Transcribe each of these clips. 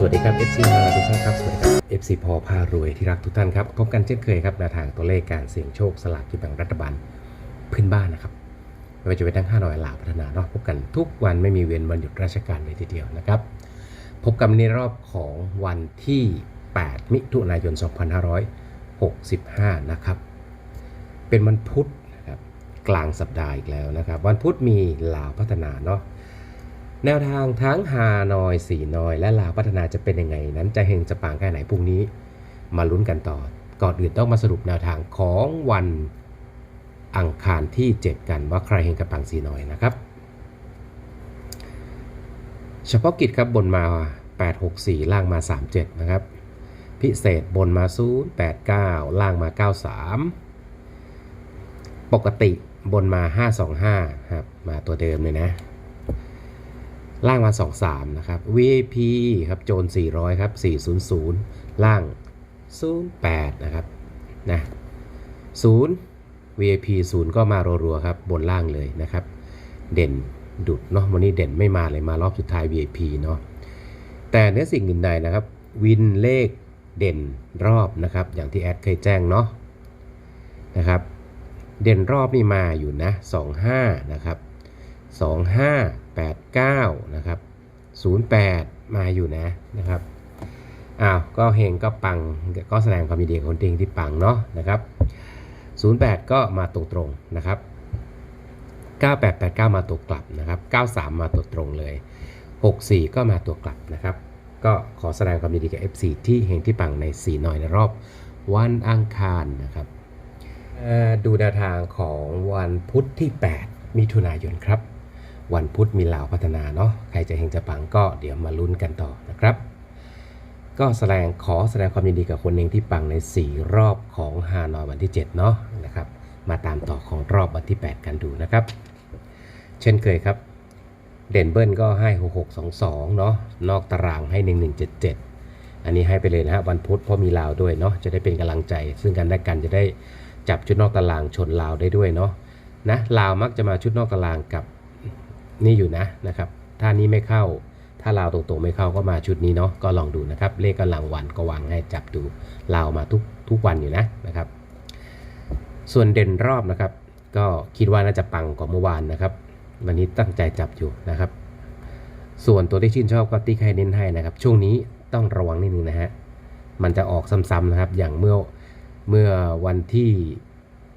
สวัสดีครับ FC มาทุกท่านครับ สวัสดีครับ FC พอพารวยที่รักทุกท่านครับ พบกันเช่นเคยครับแนวทางตัวเลขการเสี่ยงโชคสลากกินแบ่งรัฐบาลพื้นบ้านนะครับไม่ว่าจะเป็นทั้ง5หน่อยหลาพัฒนาเนาะพบกันทุกวันไม่มีเว้นวันหยุดราชการเลยทีเดียวนะครับ พบกันในรอบของวันที่ 8 มิถุนายน 2565 นะครับ เป็นวันพุธนะครับกลางสัปดาห์อีกแล้วนะครับ วันพุธมีลาวพัฒนาเนาะ แนวทางทั้งฮานอยสีนอย และลาวพัฒนาจะเป็นยังไง นั้นจะเฮงจะปางแค่ไหนพรุ่งนี้ มาลุ้นกันต่อ ก่อนอื่นต้องมาสรุปแนวทางของวันอังคารที่ 7 กันว่าใครเฮงกับปังสีนอยนะครับ เฉพาะกิจครับบนมา 864 ล่างมา 37 นะครับ พิเศษบนมา 089 ล่างมา 93 ปกติบนมา 525 ครับ มาตัวเดิมเลยนะ ล่างมา 23 นะครับ VIP ครับโจน400 ครับ 400 ล่าง 08 นะครับนะ0 VIP 0 ก็มารัวๆครับ บนล่างเลยนะครับ เด่นดุดเนาะวันนี้เด่นไม่มาเลยมารอบสุดท้าย VIP เนาะแต่เนื้อสิ่งอื่นใดนะครับ วินเลขเด่นรอบนะครับ อย่างที่แอดเคยแจ้งเนาะนะครับ เด่นรอบนี่มาอยู่นะ 25 นะครับ 2589นะครับ08 มาอยู่นะนะครับอ้าวก็เฮงก็ปังก็แสดงความยินดีกับคนเฮงที่ปังเนาะนะครับ08 ก็มาตรงๆนะครับ 9889 มาตัวกลับนะครับ 93 มาตัวตรงเลย 64 ก็มาตัวกลับนะครับ ก็ขอแสดงความยินดีกับ FC ที่เฮงที่ปังใน 4 หน่อยในรอบวันอังคารนะครับดูแนวทางของวันพุธที่ 8 มิถุนายนครับ วันพุธมีลาวพัฒนาเนาะใครจะเฮงจะปังก็เดี๋ยวมาลุ้นกันต่อนะครับ ก็แสดงขอแสดงความยินดีกับคนเองที่ปังใน 4 รอบของฮานอยวันที่ 7 เนาะนะครับ มาตามต่อของรอบวันที่ 8 กันดูนะครับ เช่นเคยครับ เด่นเบิ้ลก็ให้ 6622 เนาะนอกตารางให้ 1177 อันนี้ให้ไปเลยนะฮะวันพุธเพราะมีลาวด้วยเนาะจะได้เป็นกำลังใจ ซึ่งกันและกันจะได้จับชุดนอกตารางชนลาวได้ด้วยเนาะนะลาวมักจะมาชุดนอกตารางกับ นี่อยู่นะนะครับถ้านี้ไม่เข้า ถ้าลาวตรงๆไม่เข้าก็มาชุดนี้เนาะก็ลองดูนะครับ เลขกำลังวันก็วางให้จับดูลาวมาทุกทุกวันอยู่นะนะครับ ส่วนเด่นรอบนะครับ ก็คิดว่าน่าจะปังกว่าเมื่อวานนะครับ วันนี้ตั้งใจจับอยู่นะครับ ส่วนตัวที่ชื่นชอบก็ติ๊กให้เน้นให้นะครับ ช่วงนี้ต้องระวังนิดนึงนะฮะมันจะออกซ้ำๆนะครับ อย่างเมื่อเมื่อวันที่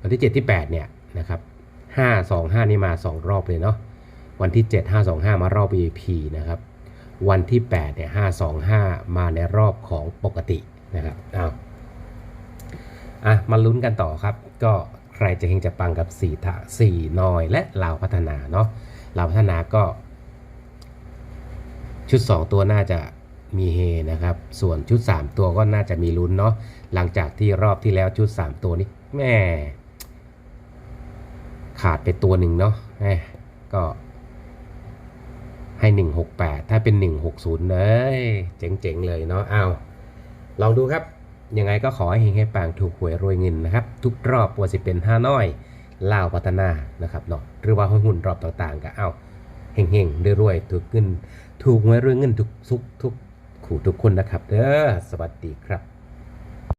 วันที่ 7 ที่ 8 เนี่ยนะครับ 5 2 5 นี่มา 2 รอบเลยเนาะ วันที่ 7 5 2 5 มารอบ VIP นะครับ วันที่8เนี่ย5 2 5 มาในรอบของปกตินะครับอ้าวอะมาลุ้นกันต่อครับ ก็ใครจะเฮงจะปังกับ4ทะ4นอยและลาวพัฒนาเนาะลาวพัฒนาก็ ชุด 2 ตัวน่าจะมีเฮนะครับ ส่วนชุด 3 ตัวก็น่าจะมีลุ้นเนาะหลังจากที่รอบที่แล้วชุด 3 ตัวนี้แม่ขาดไปตัวหนึ่งเนาะแม่ก็ ให้ 168 ถ้าเป็น 160เลยเจ๋งๆ เลยเนาะเอาลองดูครับ ยังไงก็ขอให้เฮงให้ปางถูกหวยรวยเงินนะครับ ทุกรอบว่าสิเป็นห้าน้อยลาวพัฒนานะครับเนาะหรือว่าหุ้นรอบต่างๆ ก็เอาเฮงๆรวยๆถูกเงิน ถูกหวยรวยเงินทุกทุกทุกขู่ทุกคนนะครับเด้อสวัสดีครับ